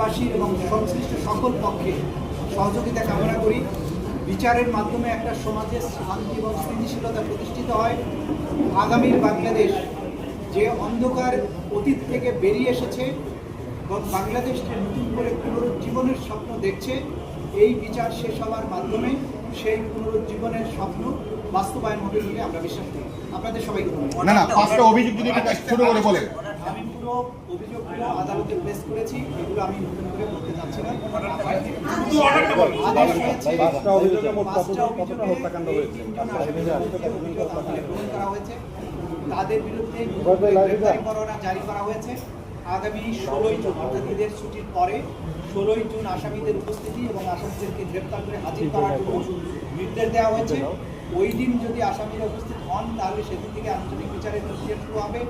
বাসী এবং সংশ্লিষ্ট সকল পক্ষে সহযোগিতা কামনা করি। বিচারের মাধ্যমে একটা সমাজে শান্তি এবং স্থিতিশীলতা প্রতিষ্ঠিত হয়। আগামীর বাংলাদেশ যে অন্ধকার অতীত থেকে বেরিয়ে এসেছে এবং বাংলাদেশকে নতুন করে পুনরুজ্জীবনের স্বপ্ন দেখছে, এই বিচার শেষ হওয়ার মাধ্যমে সেই পুনরুজ্জীবনের স্বপ্ন বাস্তবায়ন হবে বলে আমরা বিশ্বাস করি। আপনাদের সবাইকে অভিযোগ আমি অভিযোগগুলো আদালতে প্লেস করেছি এগুলো আমি নতুন করে বলতে চাচ্ছি না। পাঁচটা অভিযোগে মোট কতটা হত্যাকাণ্ড হয়েছে? তিনজন আসামির বিরুদ্ধে অভিযোগ আমলে গ্রহণ করা হয়েছে। তাদের বিরুদ্ধে পরোয়ানা জারি করা হয়েছে। আগামী ষোলোই জুন অর্থাৎ ঈদের ছুটির পরে ষোলোই জুন আসামিদের উপস্থিতি এবং আসামিদেরকে গ্রেপ্তার করে হাজির করার জন্য নির্দেশ দেওয়া হয়েছে। ওই দিন যদি আসামিরা উপস্থিত হন তাহলে সেদিন থেকে আন্তরিক বিচারের প্রক্রিয়া শুরু হবে।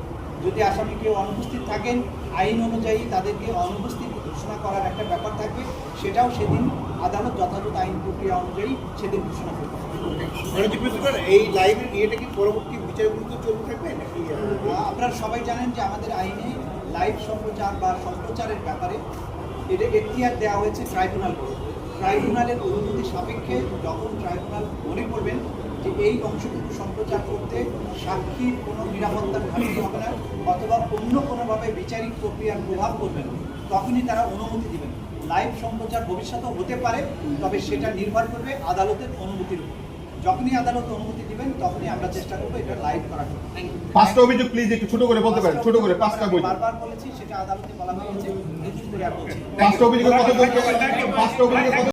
যদি আসামি কেউ অনুপস্থিত থাকেন আইন অনুযায়ী তাদেরকে অনুপস্থিত ঘোষণা করার একটা ব্যাপার থাকবে। সেটাও সেদিন আদালত যথাযথ আইন প্রক্রিয়া অনুযায়ী সেদিন ঘোষণা করবে। এই লাইভের ইয়েটা কি পরবর্তী বিচারগুলোতে চলতে থাকবে নাকি? আপনারা সবাই জানেন যে আমাদের আইনে লাইভ সম্প্রচার বা সম্প্রচারের ব্যাপারে এটা এখতিয়ার দেওয়া হয়েছে ট্রাইব্যুনালকে ট্রাইব্যুনালের অনুমতি সাপেক্ষে যখন ট্রাইব্যুনাল মনে করবেন এই অংশটুকু সম্প্রচার করতে সাক্ষীর কোনো নিরাপত্তার ঘাটতি হবে না অথবা অন্য কোনোভাবে বিচারিক প্রক্রিয়ার প্রভাব পড়বে না। তখনই তারা অনুমতি দিবেন লাইভ সম্প্রচার ভবিষ্যতেও হতে পারে তবে সেটা নির্ভর করবে আদালতের অনুমতির উপর। যখনই আদালত অনুমতি দিবেন তখনই আমরা চেষ্টা করব এটা লাইভ করার জন্য। পাঁচটা অভিযোগ প্লিজ একটু ছোট করে বলতে পারেন ছোট করে পাঁচটা অভিযোগ। বারবার বলেছি সেটা আদালতে বলা হয়েছে নতুন করে আর বলছি পাঁচটা অভিযোগের কথা বলতে পাঁচটা অভিযোগের কথা